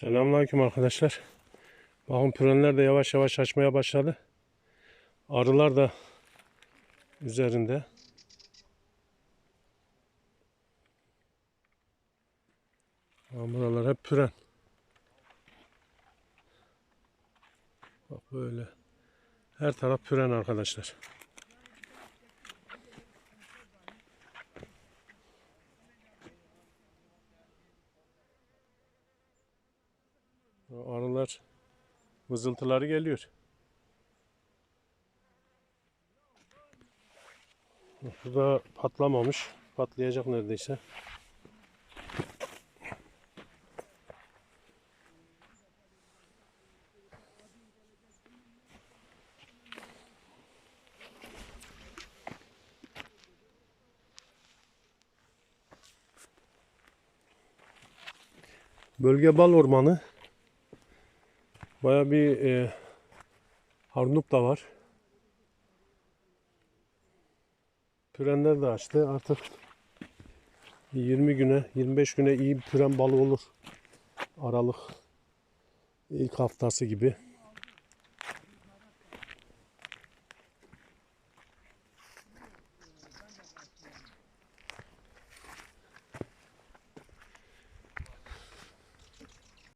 Selamünaleyküm arkadaşlar. Bakın pürenler de yavaş yavaş açmaya başladı. Arılar da üzerinde. Buralar hep püren. Bak böyle. Her taraf püren arkadaşlar. Arılar vızıltıları geliyor. Bu da patlamamış. Patlayacak neredeyse. Bölge bal ormanı. Baya bir e, harnup da var. Pürenler de açtı. Artık 20 güne, 25 güne iyi bir püren balı olur. Aralık ilk haftası gibi.